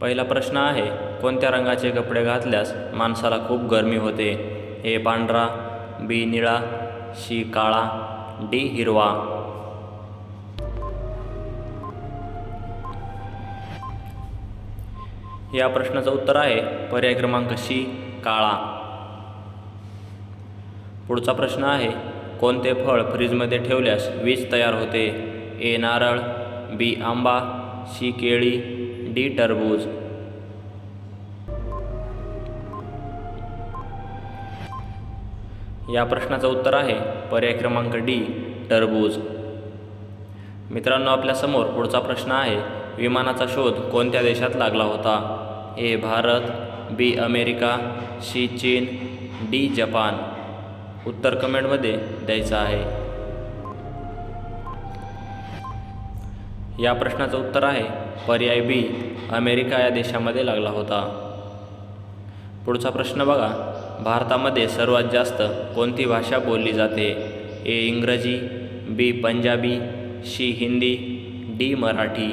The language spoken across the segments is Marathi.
पहिला प्रश्न आहे कोणत्या रंगाचे कपडे घातल्यास माणसाला खूप गरमी होते? ए पांढरा बी निळा सी काळा डी हिरवा. या प्रश्नाचं उत्तर आहे पर्याय क्रमांक सी काळा. पुढचा प्रश्न आहे कोणते फळ फ्रीजमध्ये ठेवल्यास वीज तयार होते? ए नारळ बी आंबा सी केळी डी टरबूज. या प्रश्नाचं उत्तर आहे पर्याय क्रमांक डी टरबूज. मित्रांनो आपल्यासमोर पुढचा प्रश्न आहे विमानाचा शोध कोणत्या देशात लागला होता? A Bharat B America C चीन डी जपान. उत्तर कमेंटमध्ये द्यायचं आहे. या प्रश्नाचं उत्तर आहे पर्याय बी अमेरिका या देशामध्ये लागला होता. पुढचा प्रश्न बघा भारतामध्ये सर्वात जास्त कोणती भाषा बोलली जाते? A Ingraji B Punjabi C Hindi D Marathi.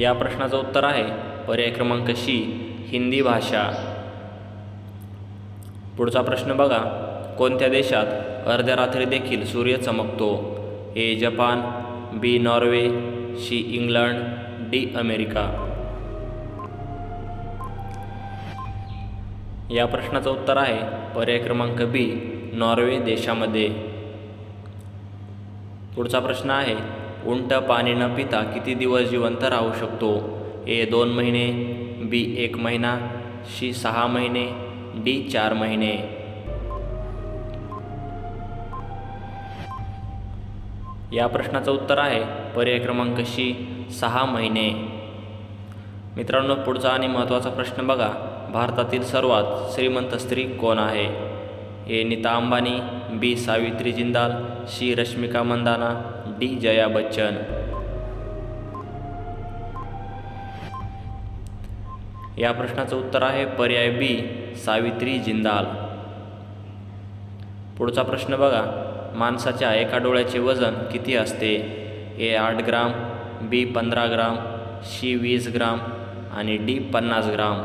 या प्रश्नाचं उत्तर आहे पर्याय क्रमांक सी हिंदी भाषा. पुढचा प्रश्न बघा कोणत्या देशात अर्ध्या रात्री देखील सूर्य चमकतो? A Japan B Norway C England D America. या प्रश्नाचं उत्तर आहे पर्याय क्रमांक बी नॉर्वे देशामध्ये. पुढचा प्रश्न आहे उंट पाणी न पिता किती दिवस जिवंत राहू शकतो? ए दोन महिने बी एक महिना सी सहा महिने डी चार महिने. या प्रश्नाचं उत्तर आहे पर्याय क्रमांक शी सहा महिने. मित्रांनो पुढचा आणि महत्त्वाचा प्रश्न बघा. भारतातील सर्वात श्रीमंत स्त्री कोण आहे? A. Nita Ambani B. Savitri Jindal C. Rashmika Mandanna D. Jaya Bachchan. या प्रश्नाचं उत्तर आहे पर्याय बी सावित्री जिंदाल. पुढचा प्रश्न बघा. माणसाच्या एका डोळ्याचे वजन किती असते? ए आठ ग्राम बी पंधरा ग्राम सी वीस ग्राम आणि डी पन्नास ग्राम.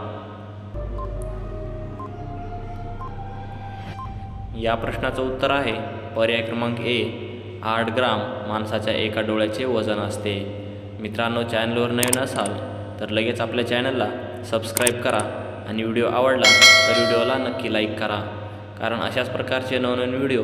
या प्रश्नाचं उत्तर आहे पर्याय क्रमांक ए आठ ग्राम माणसाच्या एका डोळ्याचे वजन असते. मित्रांनो चॅनलवर नवीन असाल तर लगेच आपल्या चॅनलला सबस्क्राईब करा आणि व्हिडिओ आवडला तर व्हिडिओला नक्की लाईक करा. कारण अशाच प्रकारचे नवनवीन व्हिडिओ